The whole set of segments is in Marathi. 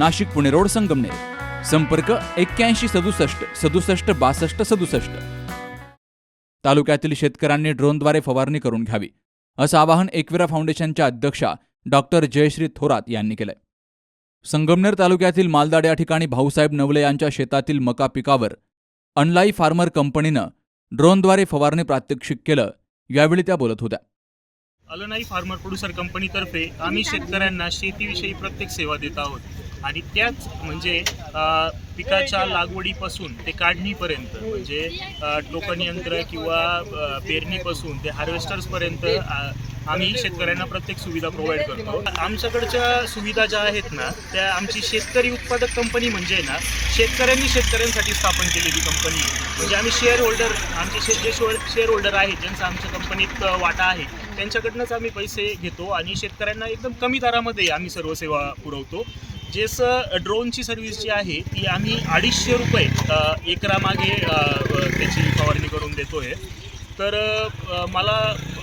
Nashik Pune road Sangamner. संपर्क एक्क्याऐंशी सदुसष्ट सदुसष्ट बासष्ट सदुसष्ट. तालुक्यातील शेतकऱ्यांनी ड्रोनद्वारे फवारणी करून घ्यावी असं आवाहन एकविरा फाउंडेशनच्या अध्यक्षा डॉक्टर जयश्री थोरात यांनी केलंय. संगमनेर तालुक्यातील मालदाड या ठिकाणी भाऊसाहेब नवले यांच्या शेतातील मका पिकावर अनलाई फार्मर कंपनीनं ड्रोनद्वारे फवारणी प्रात्यक्षिक केलं यावेळी त्या बोलत होत्या. अलनाई फार्मर प्रोड्युसर कंपनीतर्फे आम्ही शेतकऱ्यांना शेतीविषयी प्रत्येक सेवा देत आहोत. आणि त्याच म्हणजे पिकाच्या लागवडीपासून ते काढणीपर्यंत म्हणजे टोकन यंत्र किंवा पेरणीपासून ते हार्वेस्टर्सपर्यंत आम्ही शेतकऱ्यांना प्रत्येक सुविधा प्रोव्हाइड करतो. आमच्याकडच्या सुविधा ज्या आहेत ना त्या आमची शेतकरी उत्पादक कंपनी म्हणजे ना शेतकऱ्यांनी शेतकऱ्यांसाठी स्थापन केलेली कंपनी. म्हणजे आम्ही शेअर होल्डर आमचे शे जे शेअर होल्डर आहेत ज्यांचा आमच्या कंपनीत वाटा आहे त्यांच्याकडनंच आम्ही पैसे घेतो आणि शेतकऱ्यांना एकदम कमी दरामध्ये आम्ही सर्व सेवा पुरवतो. जेस ड्रोनची सर्व्हिस जी आहे ती आम्ही अडीचशे रुपये एकरामागे त्याची फवारणी करून देतो आहे तर मला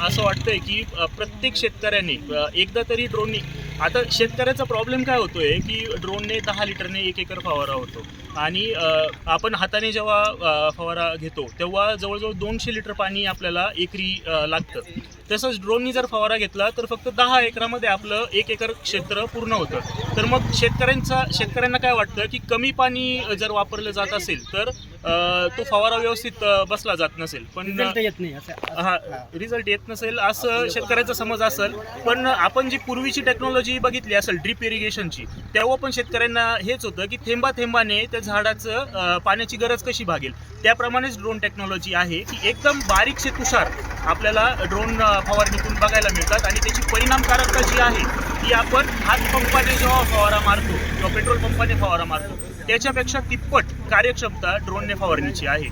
असं वाटतंय की प्रत्येक शेतकऱ्याने एकदा तरी ड्रोननी आता शेतकऱ्याचा प्रॉब्लेम काय होतोय की ड्रोनने दहा लिटरने एक एकर फवारा होतो. आणि आपण हाताने जेव्हा फवारा घेतो तेव्हा जवळजवळ दोनशे लिटर पाणी आपल्याला एकरी लागतं. तसंच ड्रोननी जर फवारा घेतला तर फक्त दहा एकरामध्ये आपलं एक एकर क्षेत्र पूर्ण होतं. तर मग शेतकऱ्यांचा शेतकऱ्यांना काय वाटतं की कमी पाणी जर वापरलं जात असेल तर तो फवारा व्यवस्थित बसला जात नसेल. पण रिझल्ट येत नाही असं हा रिझल्ट येत नसेल असं शेतकऱ्याचा समज असेल. पण आपण जी पूर्वीची टेक्नॉलॉजी बघितली असेल ड्रीप इरिगेशनची तेव्हा पण शेतकऱ्यांना हेच होतं की थेंबा थेंबाने त्या झाडाचं अं, पाण्याची गरज कशी भागेल. त्याप्रमाणेच ड्रोन टेक्नॉलॉजी आहे की एकदम बारीकसे तुषार आपल्याला ड्रोन फवारणीतून बघायला मिळतात आणि त्याची परिणामकारकता जी आहे ती आपण हात पंपाने जेव्हा फवारा मारतो किंवा पेट्रोल पंपाने फवारा मारतो त्याच्यापेक्षा तिप्पट कार्यक्षमता ड्रोनने फवारणीची आहे.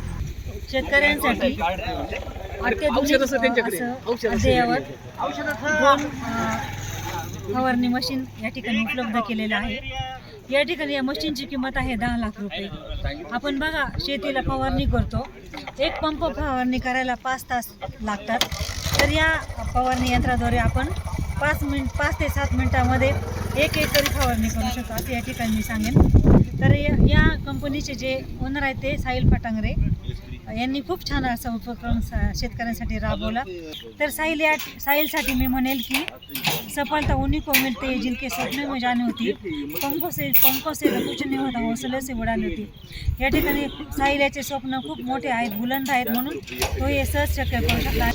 शेतकऱ्यांसाठी अत्याधुनिक असं अद्ययावत ड्रोन अ, फवारणी मशीन या ठिकाणी उपलब्ध केलेलं आहे. या ठिकाणी या मशीनची किंमत आहे दहा लाख रुपये. आपण बघा शेतीला फवारणी करतो. एक पंप फवारणी करायला पाच तास लागतात. तर या फवारणी यंत्राद्वारे आपण पाच मिनिट पाच ते सात मिनिटामध्ये एक एकरी फवारणी करू शकतो असं या ठिकाणी मी सांगेन. तर या कंपनीचे जे ओनर आहेत ते साहिल पटांगरे. यांनी खूप छान असा उपक्रम सा- शेतकऱ्यांसाठी राबवला. तर साहिल या साहिलसाठी मी म्हणेल की सफलता उन्हीं को मिलते जिनके सपने में जाने होती। पंखों से पंखों से तो कुछ नहीं होता हौसले से उडाने होती। या ठिकाणी साहिल याचे स्वप्न खूप मोठे आहेत बुलंद आहेत म्हणून तो हे सहज शक्य करू शकला.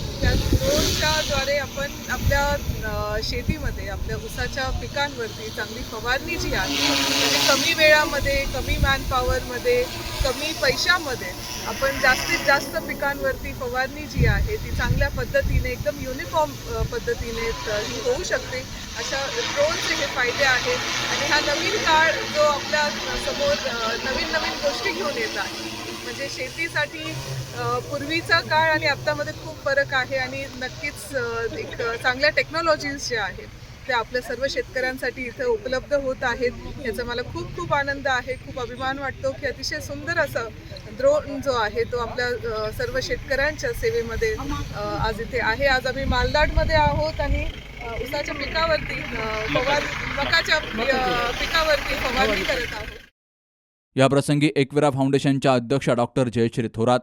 ड्रोनच्याद्वारे आपण आपल्या शेतीमध्ये आपल्या ऊसाच्या पिकांवरती चांगली फवारणी जी आहे म्हणजे कमी वेळामध्ये कमी मॅनपॉवरमध्ये कमी पैशामध्ये आपण जास्त जास्तीत जास्त पिकांवरती फवारणी जी आहे ती चांगल्या पद्धतीने एकदम युनिफॉर्म पद्धतीने ही होऊ शकते. अशा ड्रोनचे हे फायदे आहेत. आणि हा नवीन काळ जो आपल्यासमोर नवीन नवीन गोष्टी घेऊन येत आहे म्हणजे शेतीसाठी पूर्वीचा काळ आणि आत्तामध्ये खूप फरक आहे आणि नक्कीच एक चांगल्या टेक्नॉलॉजीज ज्या आहेत त्या आपल्या सर्व शेतकऱ्यांसाठी इथं उपलब्ध होत आहेत. याचा मला खूप खूप आनंद आहे. खूप अभिमान वाटतो की अतिशय सुंदर असं ड्रोन जो आहे तो आपल्या सर्व शेतकऱ्यांच्या सेवेमध्ये आज इथे आहे. आज आम्ही मालदाडमध्ये आहोत आणि उसाच्या पिकावरती फवार मकाच्या पिकावरती फवारणी करत आहोत. याप्रसंगी एकविरा फाउंडेशनच्या अध्यक्षा doctor Jayashree Thorat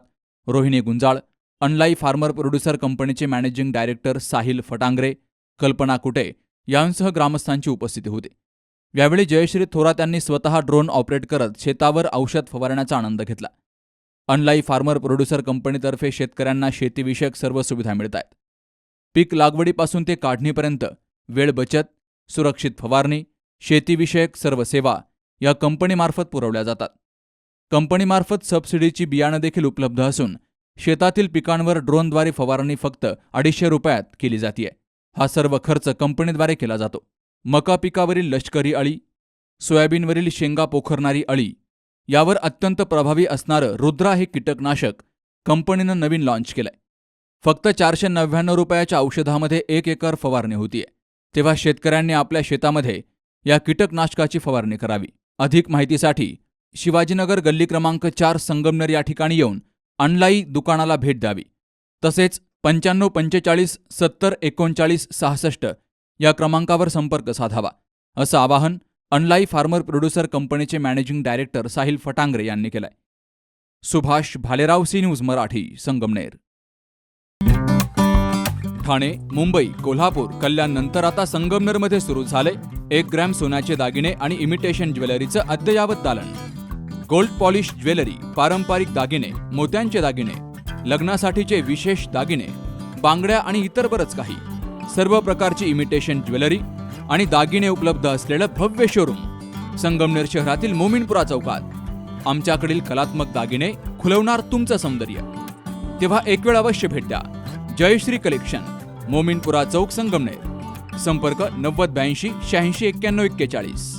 Rohini Gunjal Anlai farmer producer कंपनीचे मॅनेजिंग डायरेक्टर साहिल फटांगरे कल्पना कुटे यांसह ग्रामस्थांची उपस्थिती होती. यावेळी जयश्री थोरात यांनी स्वतः ड्रोन ऑपरेट करत शेतावर औषध फवारण्याचा आनंद घेतला. अनलाई फार्मर प्रोड्युसर कंपनीतर्फे शेतकऱ्यांना शेतीविषयक सर्व सुविधा मिळत आहेत पीक लागवडीपासून ते काढणीपर्यंत वेळ बचत सुरक्षित फवारणी शेतीविषयक सर्व सेवा या कंपनीमार्फत पुरवल्या जातात. कंपनीमार्फत सबसिडीची बियाणं देखील उपलब्ध असून शेतातील पिकांवर ड्रोनद्वारे फवारणी फक्त अडीचशे रुपयात केली जातीय. हा सर्व खर्च कंपनीद्वारे केला जातो. मका पिकावरील लष्करी अळी सोयाबीनवरील शेंगा पोखरणारी अळी यावर अत्यंत प्रभावी असणारं रुद्रा हे कीटकनाशक कंपनीनं नवीन लॉन्च केलंय. फक्त चारशे नव्याण्णव रुपयाच्या औषधामध्ये एक एकर फवारणी होतीये. तेव्हा शेतकऱ्यांनी आपल्या शेतामध्ये या कीटकनाशकाची फवारणी करावी. अधिक माहितीसाठी शिवाजीनगर गल्ली क्रमांक चार संगमनेर या ठिकाणी येऊन अनलाई दुकानाला भेट द्यावी. तसेच पंच्याण्णव पंचेचाळीस सत्तर एकोणचाळीस सहासष्ट या क्रमांकावर संपर्क साधावा. असं आवाहन अनलाई फार्मर प्रोड्युसर कंपनीचे मॅनेजिंग डायरेक्टर साहिल फटांगरे यांनी केलंय. Subhash Bhalerao C news Marathi Sangamner. Thane Mumbai Kolhapur Kalyan नंतर आता संगमनेरमध्ये सुरू झाले एक ग्रॅम सोन्याचे दागिने आणि इमिटेशन ज्वेलरीचं अद्ययावत दालन. गोल्ड पॉलिश ज्वेलरी पारंपरिक दागिने मोत्यांचे दागिने लग्नासाठीचे विशेष दागिने बांगड्या आणि इतर बरंच काही. सर्व प्रकारची इमिटेशन ज्वेलरी आणि दागिने उपलब्ध असलेलं भव्य शोरूम संगमनेर शहरातील मोमिनपुरा चौकात. आमच्याकडील कलात्मक दागिने खुलवणार तुमचं सौंदर्य. तेव्हा एक वेळ अवश्य भेट द्या. जयश्री कलेक्शन मोमिनपुरा चौक संगमनेर. संपर्क नव्वद ब्याऐंशी शहाऐंशी एक्क्याण्णव एक्केचाळीस.